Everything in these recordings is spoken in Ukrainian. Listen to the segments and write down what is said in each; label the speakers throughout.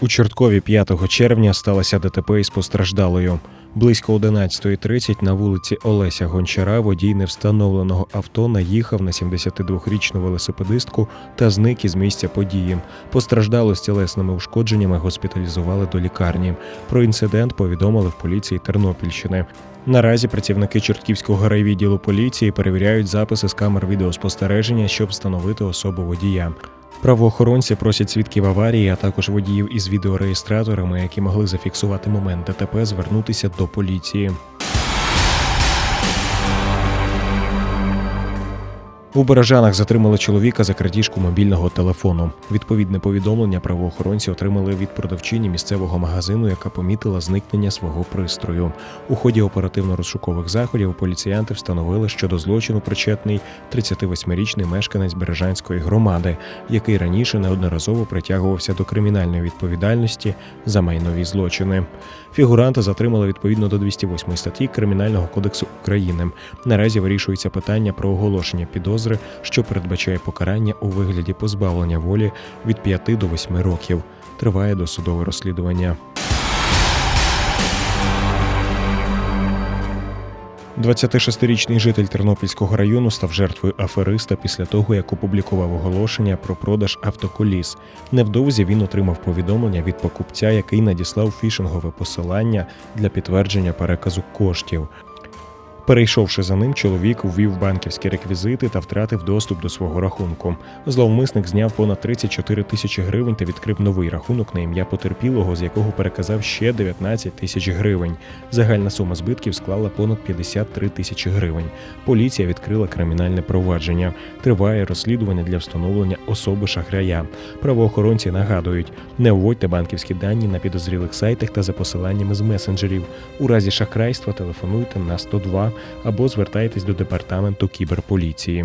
Speaker 1: У Чорткові 5 червня сталося ДТП із постраждалою. Близько 11.30 на вулиці Олеся Гончара водій невстановленого авто наїхав на 72-річну велосипедистку та зник із місця події. Постраждало з тілесними ушкодженнями госпіталізували до лікарні. Про інцидент повідомили в поліції Тернопільщини. Наразі працівники Чортківського райвідділу поліції перевіряють записи з камер відеоспостереження, щоб встановити особу водія. Правоохоронці просять свідків аварії, а також водіїв із відеореєстраторами, які могли зафіксувати момент ДТП, звернутися до поліції. У Бережанах затримали чоловіка за крадіжку мобільного телефону. Відповідне повідомлення правоохоронці отримали від продавчині місцевого магазину, яка помітила зникнення свого пристрою. У ході оперативно-розшукових заходів поліціянти встановили, що до злочину причетний 38-річний мешканець Бережанської громади, який раніше неодноразово притягувався до кримінальної відповідальності за майнові злочини. Фігуранта затримали відповідно до 208 статті Кримінального кодексу України. Наразі вирішується питання про оголошення підозри, що передбачає покарання у вигляді позбавлення волі від 5 до 8 років. Триває досудове розслідування. 26-річний житель Тернопільського району став жертвою афериста після того, як опублікував оголошення про продаж автоколіс. Невдовзі він отримав повідомлення від покупця, який надіслав фішингове посилання для підтвердження переказу коштів. Перейшовши за ним, чоловік ввів банківські реквізити та втратив доступ до свого рахунку. Зловмисник зняв понад 34 тисячі гривень та відкрив новий рахунок на ім'я потерпілого, з якого переказав ще 19 тисяч гривень. Загальна сума збитків склала понад 53 тисячі гривень. Поліція відкрила кримінальне провадження. Триває розслідування для встановлення особи шахрая. Правоохоронці нагадують, не вводьте банківські дані на підозрілих сайтах та за посиланнями з месенджерів. У разі шахрайства телефонуйте на 102 або звертайтесь до департаменту кіберполіції.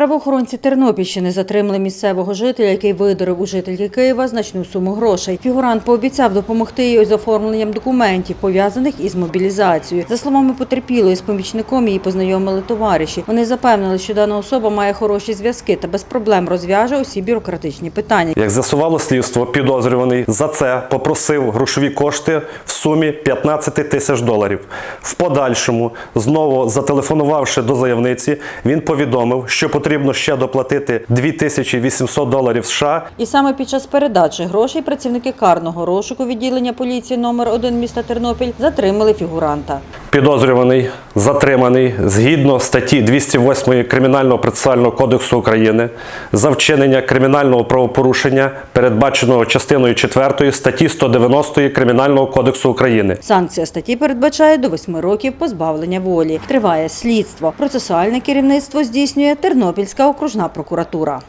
Speaker 2: Правоохоронці Тернопільщини затримали місцевого жителя, який видорив у жительки Києва значну суму грошей. Фігурант пообіцяв допомогти їй з оформленням документів, пов'язаних із мобілізацією. За словами потерпілої, з помічником її познайомили товариші. Вони запевнили, що дана особа має хороші зв'язки та без проблем розв'яже усі бюрократичні питання.
Speaker 3: Як з'ясувало слідство, підозрюваний за це попросив грошові кошти в сумі 15 тисяч доларів. В подальшому, знову зателефонувавши до заявниці, він повідомив, що потрібно ще доплатити 2800 доларів США
Speaker 2: І саме під час передачі грошей працівники карного розшуку відділення поліції номер 1 міста Тернопіль затримали фігуранта.
Speaker 3: Підозрюваний затриманий згідно статті 208 Кримінального процесуального кодексу України за вчинення кримінального правопорушення, передбаченого частиною 4 статті 190 Кримінального кодексу України.
Speaker 2: Санкція статті передбачає до 8 років позбавлення волі. Триває слідство. Процесуальне керівництво здійснює Тернопільська окружна прокуратура.